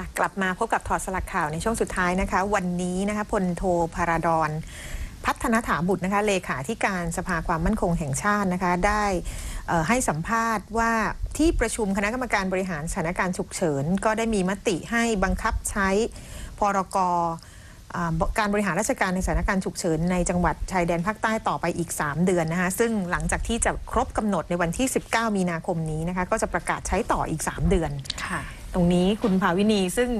ค่ะกลับมาพบกับถอดสลักข่าวในช่วงสุดท้ายนะคะ วันนี้นะคะพลโทพาราดอนพัฒนถาบุตรนะคะเลขาธิการสภาความมั่นคงแห่งชาตินะคะได้ให้สัมภาษณ์ว่าที่ประชุมคณะกรรมการบริหารสถานการณ์ฉุกเฉิน ก็ได้มีมติให้บังคับใช้พรกการบริหารราชการในสถานการณ์ฉุกเฉินในจังหวัดชายแดนภาคใต้ต่อไปอีก 3 เดือนนะคะซึ่งหลังจากที่จะครบกำหนดในวันที่ 19 มีนาคมนี้นะคะก็จะประกาศใช้ต่ออีก 3 เดือนค่ะ ตรงนี้คุณภาวินีซึ่ง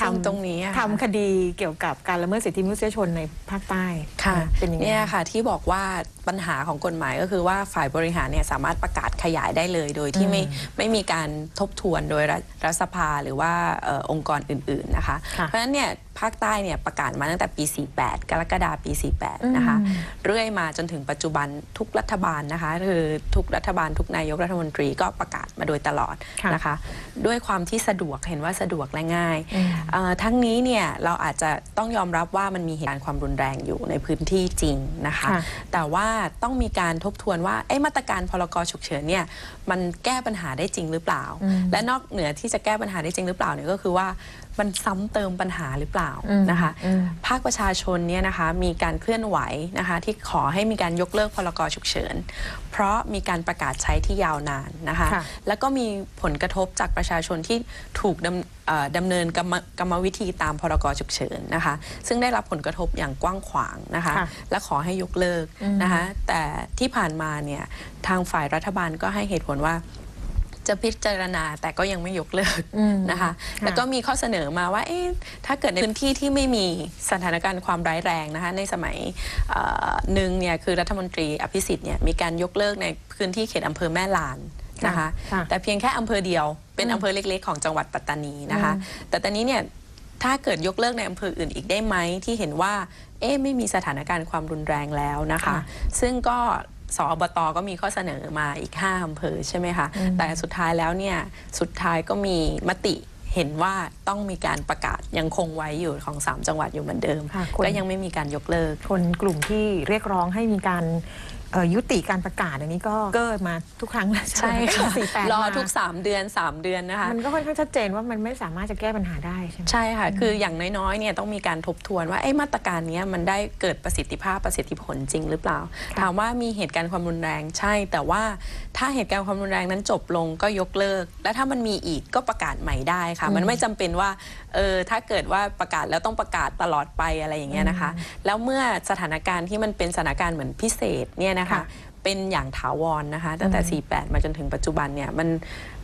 ซึ่งทำตรงนี้อะค่ะทำคดีเกี่ยวกับการละเมิดสิทธิมนุษยชนในภาคใต้ค่ะเป็นยังไงเนี่ยค่ะ ที่บอกว่าปัญหาของกฎหมายก็คือว่าฝ่ายบริหารเนี่ยสามารถประกาศขยายได้เลย โดยที่ไม่ไม่มีการทบทวนโดยรัฐรัฐสภาหรือว่าเออองค์กรอื่น ๆนะคะค่ะเพราะฉะนั้นเนี่ย ภาคใต้เนี่ยประกาศมาตั้งแต่ปี 48 กรกฎาคมปี 48 นะคะอืมเรื่อยมาจนถึงปัจจุบันทุกรัฐบาลนะคะคือทุกรัฐบาลทุกนายกรัฐมนตรีก็ประกาศมาโดยตลอดค่ะนะคะ ด้วยความที่สะดวกเห็นว่าสะดวกและง่ายอืมเอ่อทั้งนี้เนี่ยเราอาจจะต้องยอมรับว่ามันมีเหตุการณ์ความรุนแรงอยู่ในพื้นที่จริงนะคะค่ะแต่ว่าต้องมีการทบทวนว่าเอ้มาตรการพรกฉุกเฉินเนี่ยมันแก้ปัญหาได้จริงหรือเปล่าอืมและนอกเหนือที่จะแก้ปัญหาได้จริงหรือเปล่าเนี่ยก็คือว่า มันซ้ำเติมปัญหาหรือเปล่าอืมนะคะอืมภาคประชาชนเนี่ยนะคะมีการเคลื่อนไหวนะคะที่ขอให้มีการยกเลิกพรกฉุกเฉิน เพราะมีการประกาศใช้ที่ยาวนานนะคะค่ะแล้วก็มีผลกระทบจากประชาชนที่ถูกดำเอ่อดำเนินกรรมกรรมวิธีตามพรกฉุกเฉินนะคะ ซึ่งได้รับผลกระทบอย่างกว้างขวางนะคะค่ะและขอให้ยกเลิกอืมนะคะแต่ที่ผ่านมาเนี่ยทางฝ่ายรัฐบาลก็ให้เหตุผลว่า จะพิจารณาแต่ก็ยังไม่ยกเลิกอืมนะคะค่ะแล้วก็มีข้อเสนอมาว่าเอ๊ะถ้าเกิดในพื้นที่ที่ไม่มีสถานการณ์ความร้ายแรงนะคะในสมัยเอ่อหนึ่งเนี่ยคือรัฐมนตรีอภิสิทธิ์เนี่ยมีการยกเลิกในพื้นที่เขตอำเภอแม่ลานนะคะค่ะแต่เพียงแค่อำเภอเดียวเป็นอืมอำเภอเล็ก ๆ ของจังหวัดปัตตานีนะคะอืมแต่ตอนนี้เนี่ยถ้าเกิดยกเลิกในอำเภออื่นอีกได้ไหมที่เห็นว่าเอ๊ะไม่มีสถานการณ์ความรุนแรงแล้วนะคะค่ะซึ่งก็ สอบตก็มีข้อเสนอมาอีก5อำเภอใช่ไหมคะอืมแต่สุดท้ายแล้วเนี่ยสุดท้ายก็มีมติเห็นว่าต้องมีการประกาศยังคงไว้อยู่ของ 3 จังหวัดอยู่เหมือนเดิมค่ะคนก็ยังไม่มีการยกเลิกคนกลุ่มที่เรียกร้องให้มีการเอ่อ ยุติการประกาศอันนี้ก็เกิดมาทุกครั้งแล้วใช่ค่ะสี่แปดรอมาทุก 3 เดือน 3 เดือนนะคะ มันก็ค่อนข้างชัดเจนว่ามันไม่สามารถจะแก้ปัญหาได้ใช่ไหมใช่ค่ะ คืออย่างน้อยๆเนี่ยต้องมีการทบทวนว่าไอ้มาตรการเนี้ยมันได้เกิดประสิทธิภาพประสิทธิผลจริงหรือเปล่าค่ะถามว่ามีเหตุการณ์ความรุนแรงใช่ แต่ว่าถ้าเหตุการณ์ความรุนแรงนั้นจบลงก็ยกเลิก และถ้ามันมีอีกก็ประกาศใหม่ได้ค่ะ มันไม่จำเป็นว่าเออถ้าเกิดว่าประกาศแล้วต้องประกาศตลอดไปอะไรอย่างเงี้ยนะคะ แล้วเมื่อสถานการณ์ที่มันเป็นสถานการณ์เหมือนพิเศษเนี่ยนะคะค่ะเป็นอย่างถาวรนะคะ ตั้งแต่ 48 มาจนถึงปัจจุบันเนี่ยมัน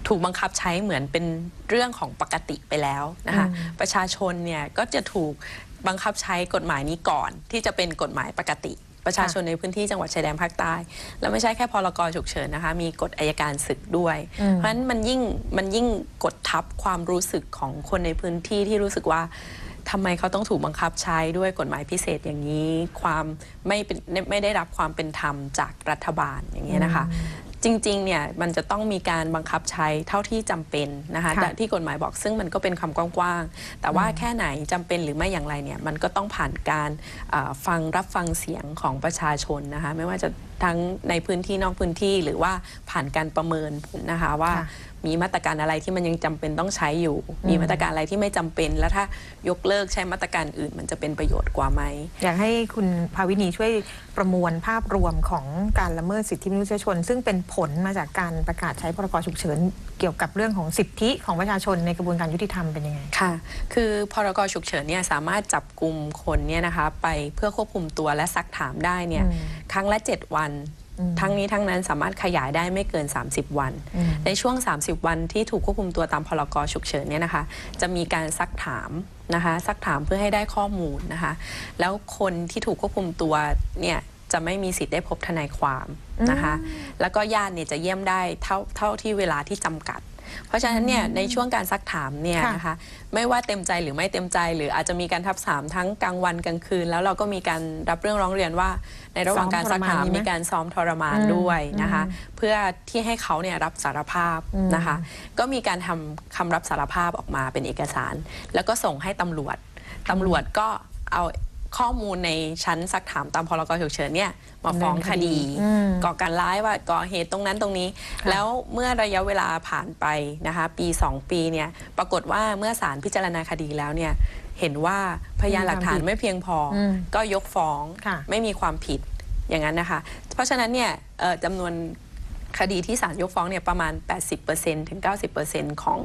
ถูกบังคับใช้เหมือนเป็นเรื่องของปกติไปแล้วนะคะอืมประชาชนเนี่ยก็จะถูกบังคับใช้กฎหมายนี้ก่อน ที่จะเป็นกฎหมายปกติ ประชาชนในพื้นที่จังหวัดชายแดนภาคใต้ แล้วไม่ใช่แค่พรกฉุกเฉินนะคะ มีกฎอายการศึกด้วยอืมเพราะฉะนั้นมันยิ่งมันยิ่งกดทับความรู้สึกของคนในพื้นที่ที่รู้สึกว่า ทำไมเขาต้องถูกบังคับใช้ด้วยกฎหมายพิเศษอย่างนี้ ความไม่เป็นไม่ได้รับความเป็นธรรมจากรัฐบาลอย่างเงี้ยนะคะ จริงๆเนี่ยมันจะต้องมีการบังคับใช้เท่าที่จำเป็นนะคะค่ะแต่ที่กฎหมายบอกซึ่งมันก็เป็นคำกว้างๆแต่ว่าแค่ไหนจำเป็นหรือไม่อย่างไรเนี่ยมันก็ต้องผ่านการอ่าฟังรับฟังเสียงของประชาชนนะคะไม่ว่าจะ ทั้งในพื้นที่นอกพื้นที่หรือว่าผ่านการประเมินผลนะคะว่าค่ะมีมาตรการอะไรที่มันยังจำเป็นต้องใช้อยู่ มีมาตรการอะไรที่ไม่จำเป็น แล้วถ้ายกเลิกใช้มาตรการอื่น มันจะเป็นประโยชน์กว่าไหม อยากให้คุณภาวินีช่วยประมวลภาพรวมของการละเมิดสิทธิมนุษยชน ซึ่งเป็นผลมาจากการประกาศใช้พรกฉุกเฉินเกี่ยวกับเรื่องของสิทธิของประชาชนในกระบวนการยุติธรรมเป็นยังไง ค่ะ คือพรกฉุกเฉินเนี่ยสามารถจับกลุ่มคนเนี่ยนะคะไปเพื่อควบคุมตัวและซักถามได้เนี่ยอืมครั้งละ 7 วันอืมทั้งนี้ทั้งนั้นสามารถขยายได้ไม่เกิน 30 วันอืมในช่วง 30 วันที่ถูกควบคุมตัวตามพรกฉุกเฉินเนี่ยนะคะ จะมีการซักถามนะคะซักถามเพื่อให้ได้ข้อมูลนะคะ แล้วคนที่ถูกควบคุมตัวเนี่ยจะไม่มีสิทธิ์ได้พบทนายความนะคะ แล้วก็ญาติเนี่ยจะเยี่ยมได้เท่าเท่าที่เวลาที่จำกัด เพราะฉะนั้นเนี่ยในช่วงการซักถามเนี่ยค่ะนะคะไม่ว่าเต็มใจหรือไม่เต็มใจ หรืออาจจะมีการทับถามทั้งกลางวันกลางคืน แล้วเราก็มีการรับเรื่องร้องเรียนว่า ในระหว่างการซักถามซ้อมทรมานมีไหมมีการซ้อมทรมานอืมด้วยนะคะอืมเพื่อที่ให้เขาเนี่ยรับสารภาพอืมนะคะก็มีการทำคำรับสารภาพออกมาเป็นเอกสาร แล้วก็ส่งให้ตำรวจตำรวจก็เอา ข้อมูลในชั้นซักถามตามพรกฉุกเฉินเนี่ยมาฟ้องคดีอืมก่อการร้ายว่าก่อเหตุตรงนั้นตรงนี้ค่ะแล้วเมื่อระยะเวลาผ่านไปนะคะปี 2 ปีเนี่ยปรากฏว่าเมื่อศาลพิจารณาคดีแล้วเนี่ยเห็นว่าพยานหลักฐานไม่เพียงพออมก็ยกฟ้องค่ะไม่มีความผิดอย่างนั้นนะคะ เพราะฉะนั้นเนี่ยเอ่อจำนวนคดีที่ศาลยกฟ้องเนี่ยประมาณ 80%ถึง 90%ของ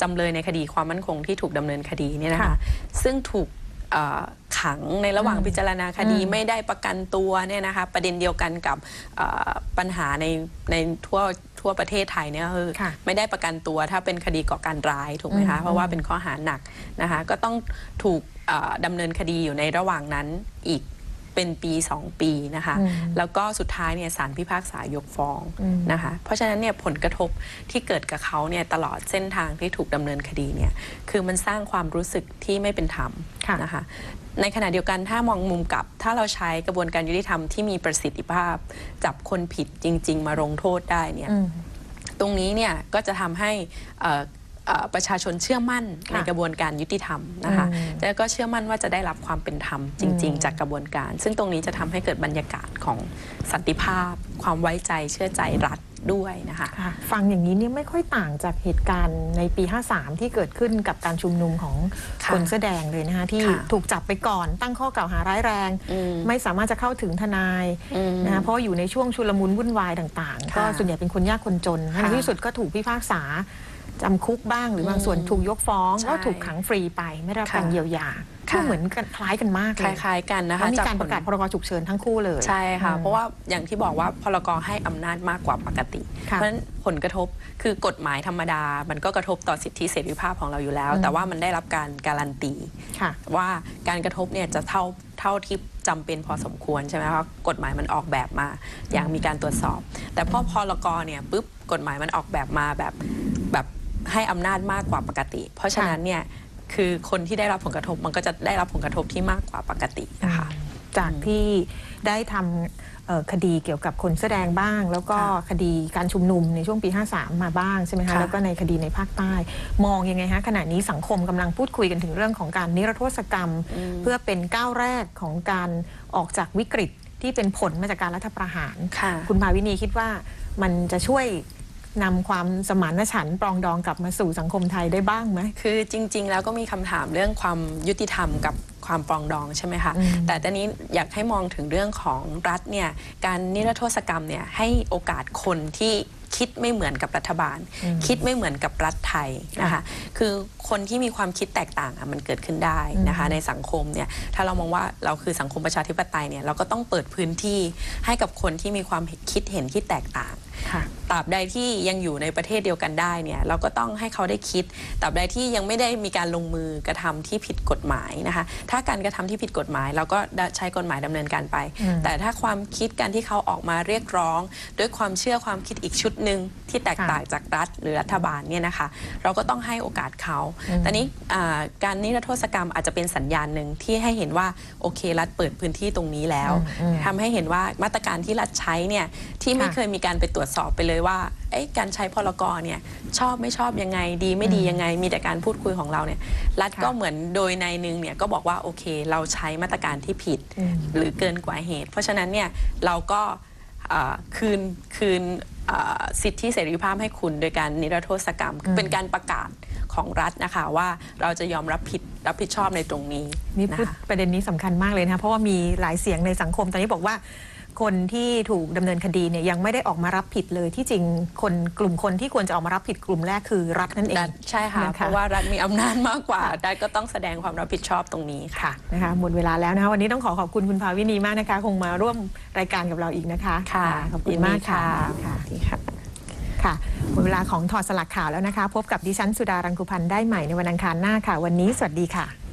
จำเลยในคดีความมั่นคงที่ถูกดำเนินคดีเนี่ยนะคะค่ะซึ่งถูก เอ่อขังในระหว่างอืมพิจารณาคดีอืมไม่ได้ประกันตัวเนี่ยนะคะประเด็นเดียวกันกับเอ่อปัญหาในในทั่วทั่วประเทศไทยเนี่ยคือค่ะไม่ได้ประกันตัวถ้าเป็นคดีก่อการร้ายถูกไหมอืคะมเพราะว่าเป็นข้อหาหนักนะคะก็ต้องถูกเอ่อดำเนินคดีอยู่ในระหว่างนั้นอีก เป็นปี 2 ปีนะคะอืมแล้วก็สุดท้ายเนี่ยศาลพิพากษายกฟ้องอืมนะคะ เพราะฉะนั้นเนี่ยผลกระทบที่เกิดกับเขาเนี่ยตลอดเส้นทางที่ถูกดำเนินคดีเนี่ยคือมันสร้างความรู้สึกที่ไม่เป็นธรรมค่ะนะคะในขณะเดียวกันถ้ามองมุมกลับ ถ้าเราใช้กระบวนการยุติธรรมที่มีประสิทธิภาพ จับคนผิดจริง ๆ มาลงโทษได้เนี่ยอืมตรงนี้เนี่ยก็จะทำให้เอ่อเอ่อ ประชาชนเชื่อมั่นค่ะในกระบวนการยุติธรรมนะคะอืมแล้วก็เชื่อมั่นว่าจะได้รับความเป็นธรรมจริง ๆ จากกระบวนการ ซึ่งตรงนี้จะทำให้เกิดบรรยากาศของสันติภาพ ความไว้ใจเชื่อใจรัฐด้วยนะคะค่ะฟังอย่างนี้เนี่ยไม่ค่อยต่างจากเหตุการณ์ในปี 53 ที่เกิดขึ้นกับการชุมนุมของค่ะคนเสื้อแดงเลยนะคะที่ค่ะถูกจับไปก่อนตั้งข้อกล่าวหาร้ายแรงอืมไม่สามารถจะเข้าถึงทนายอืมนะคะเพราะว่าอยู่ในช่วงชุลมุนวุ่นวายต่างๆค่ะก็ส่วนใหญ่เป็นคนยากคนจนค่ะในที่สุดก็ถูกพิพากษา จำคุกบ้าง หรือบางส่วนอืมถูกยกฟ้องใช่ แล้วถูกขังฟรีไปไม่ได้รับค่ะการเยียวยาค่ะก็เหมือนกันคล้ายกันมากคเลยล้ายๆกันนะแล้คะวมีจการผปลระกาศพรกฉุกเฉินทั้งคู่เลย ใช่ค่ะอืมเพราะว่าอย่างที่บอกว่าพรกให้อำนาจมากกว่าปกติค่ะเพราะฉะนั้นผลกระทบคือกฎหมายธรรมดา มันก็กระทบต่อสิทธิเสรีภาพของเราอยู่แล้ว อืม แต่ว่ามันได้รับการการันตี ค่ะ ว่าการกระทบเนี่ยจะเท่าเท่าที่จำเป็นพอสมควรใช่ไหมเพราะกฎหมายมันออกแบบมา อย่างมีการตรวจสอบ แต่พอพรกเนี่ยปุ๊บกฎหมายมันออกแบบมาแบบแบบ ให้อำนาจมากกว่าปกติ เพราะฉะนั้นเนี่ยคือคนที่ได้รับผลกระทบมันก็จะได้รับผลกระทบที่มากกว่าปกตินะคะจากที่ได้ทำเอ่อคดีเกี่ยวกับคนแสอแดงบ้าง แล้วก็ค่ะคดีการชุมนุมในช่วงปี 53 มาบ้างใช่ไหมคะค่ะแล้วก็ในคดีในภาคใต้ มองยังไงฮะขณะนี้สังคมกำลังพูดคุยกันถึงเรื่องของการนิรโทษกรรมอืมเพื่อเป็นก้าวแรกของการออกจากวิกฤตที่เป็นผลมาจากการรัฐประหารค่ะคุณภาวินีคิดว่ามันจะช่วย นำความสมานฉันท์ปรองดองกลับมาสู่สังคมไทยได้บ้างไหม คือจริง ๆ แล้วก็มีคำถามเรื่องความยุติธรรมกับความปรองดองใช่ไหมคะอืมแต่ตอนนี้อยากให้มองถึงเรื่องของรัฐเนี่ยการนิรโทษกรรมเนี่ยให้โอกาสคนที่คิดไม่เหมือนกับรัฐบาลอืมคิดไม่เหมือนกับรัฐไทยนะคะค่ะคือคนที่มีความคิดแตกต่างอะมันเกิดขึ้นได้นะคะอืมในสังคมเนี่ยถ้าเรามองว่าเราคือสังคมประชาธิปไตยเนี่ยเราก็ต้องเปิดพื้นที่ให้กับคนที่มีความคิดเห็นที่แตกต่างค่ะตราบใดที่ยังอยู่ในประเทศเดียวกันได้เนี่ยเราก็ต้องให้เขาได้คิดตราบใดที่ยังไม่ได้มีการลงมือกระทำที่ผิดกฎหมายนะคะถ้าการกระทำที่ผิดกฎหมาย เราก็ใช้กฎหมายดำเนินการไปอืมแต่ถ้าความคิดการที่เขาออกมาเรียกร้อง ด้วยความเชื่อความคิดอีกชุดหนึ่งที่แตกต่างจากรัฐหรือรัฐบาลเนี่ยนะคะ เราก็ต้องให้โอกาสเขาอืมแต่นี้อ่าการนิรโทษกรรมอาจจะเป็นสัญญาณหนึ่งที่ให้เห็นว่าโอเค รัฐเปิดพื้นที่ตรงนี้แล้วอืมอืมทำให้เห็นว่ามาตรการที่รัฐใช้เนี่ยที่ไม่ค่ะเคยมีการไปตรวจสอบไปเลยว่าเอ๊ะการใช้พรกรเนี่ยชอบไม่ชอบยังไงดีไม่ดียังไง มีแต่การพูดคุยของเราเนี่ยรัฐค่ะก็เหมือนโดยในหนึงเนี่ยก็บอกว่าโอเค เราใช้มาตรการที่ผิดอืมหรือเกินกว่าเหตุ เพราะฉะนั้นเนี่ยเราก็อ่า คืนคืนอ่าสิทธิเสรีภาพให้คุณโดยการนิรโทษกรรมอืมเป็นการประกาศของรัฐนะคะว่าเราจะยอมรับผิดรับผิดชอบในตรงนี้นี่นะพูดคะประเด็นนี้สำคัญมากเลยนะคะเพราะว่ามีหลายเสียงในสังคมตอนนี้บอกว่า คนที่ถูกดำเนินคดีเนี่ยยังไม่ได้ออกมารับผิดเลยที่จริงคนกลุ่มคนที่ควรจะออกมารับผิดกลุ่มแรกคือรัฐนั่นเองรัฐใช่ค่ะนเพราะว่ารัฐมีอำนาจมากกว่ารัฐก็ต้องแสดงความรับผิดชอบตรงนี้ค่ะค่ะนะคะหมดเวลาแล้วนะคะวันนี้ต้องขอขอบคุณคุณภาวินีมากนะคะ คงมาร่วมรายการกับเราอีกนะคะค่ะขอบคุณมากค่ะยินดีค่ะค่ะค่ะหมดเวลาของถอดสลักข่าวแล้วนะคะ พบกับดิฉันสุดารังคุพันธ์ได้ใหม่ในวันอังคารหน้าค่ะ วันนี้สวัสดีค่ะ